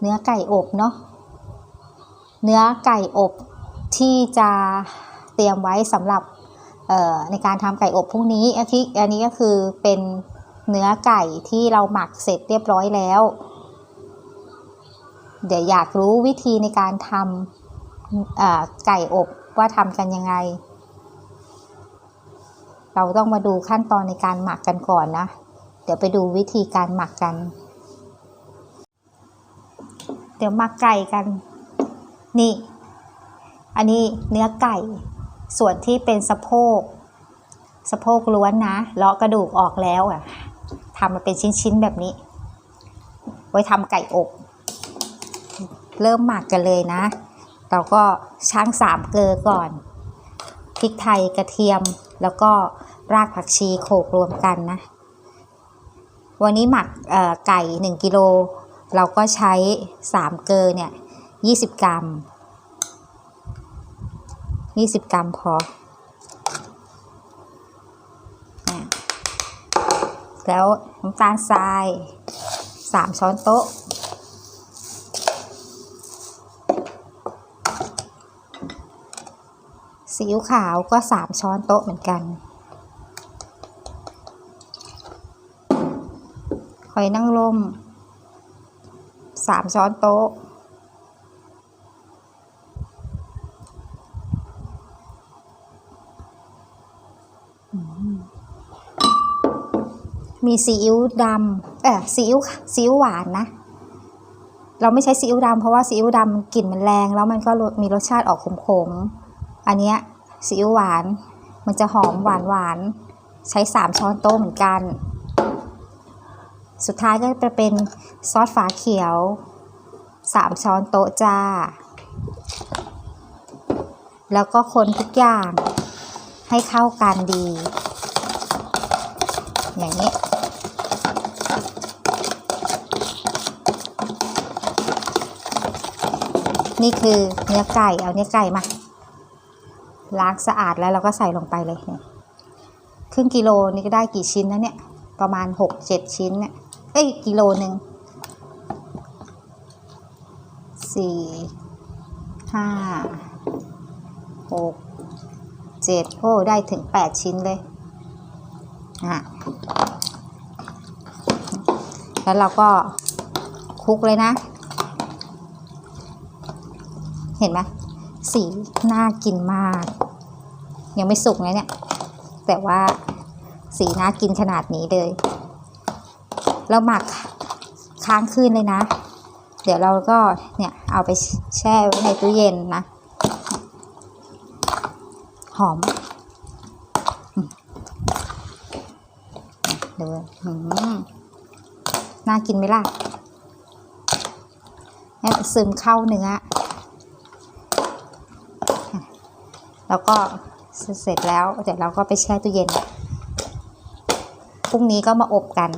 เนื้อไก่อบเนาะ เนื้อไก่อบที่จะเตรียมไว้สำหรับในการทำไก่อบพรุ่งนี้อันที่อันนี้ก็คือเป็นเนื้อไก่ที่เราหมักเสร็จเรียบร้อยแล้ว เดี๋ยวอยากรู้วิธีในการทำไก่อบว่าทำกันยังไง เราต้องมาดูขั้นตอนในการหมักกันก่อนนะ ดี๋ยวไปดูวิธีการหมักกัน เดี๋ยวหมักไก่กัน นี่ อันนี้เนื้อไก่ ส่วนที่เป็นสะโพก สะโพกล้วนนะ เลาะกระดูกออกแล้วอะทำมาเป็นชิ้นๆแบบนี้ ไว้ทำไก่อบ เริ่มหมักกันเลยนะ เราก็ช่างสามเกลือก่อนพริกไทยกระเทียมแล้วก็รากผักชีโขลกรวมกันนะ วันนี้หมักเอ่อไก่ 1 กิโล เราก็ใช้ 3 เกลือเนี่ย20 กรัม 20 กรัมพอ แล้วน้ำตาลทราย 3 ช้อนโต๊ะซีอิ๊วขาวก็ 3 ช้อนโต๊ะเหมือนกัน อยนางรมสามช้อนโต๊ะ มีซีอิ๊วดำเออซีอิ๊วซีอิ๊วหวานนะ เราไม่ใช้ซีอิ๊วดำเพราะว่าซีอิ๊วดำกลิ่นมันแรง แล้วมันก็มีรสชาติออกขมๆ อันเนี้ยซีอิ๊วหวาน มันจะหอมหวานหวาน ใช้สามช้อนโต๊ะเหมือนกัน สุดท้ายก็จะเป็นซอสฝาเขียว 3 ช้อนโต๊ะจ้า แล้วก็คนทุกอย่างให้เข้ากันดี อย่างนี้นี่คือเนื้อไก่ เอาเนื้อไก่มา ล้างสะอาดแล้วเราก็ใส่ลงไปเลย ครึ่งกิโลนี่ก็ได้กี่ชิ้นนะเนี่ย ประมาณ 6-7 ชิ้นเนี่ย อ้ยกิโลหนึ่งสี่ห้าหกเจ็ดโอ้ได้ถึงแปดชิ้นเลยอะแล้วเราก็คลุกเลยนะ เห็นไหมสีน่ากินมาก ยังไม่สุกเลยเนี่ย แต่ว่าสีน่ากินขนาดนี้เลย แล้วหมักค้างคืนเลยนะ เดี๋ยวเราก็เนี่ยเอาไปแช่ไว้ในตู้เย็นนะ หอมอืมดูอืมน่ากินไหมล่ะเนี่ยซึมเข้าเนื้อ แล้วก็เสร็จแล้ว เดี๋ยวเราก็ไปแช่ตู้เย็น พรุ่งนี้ก็มาอบกัน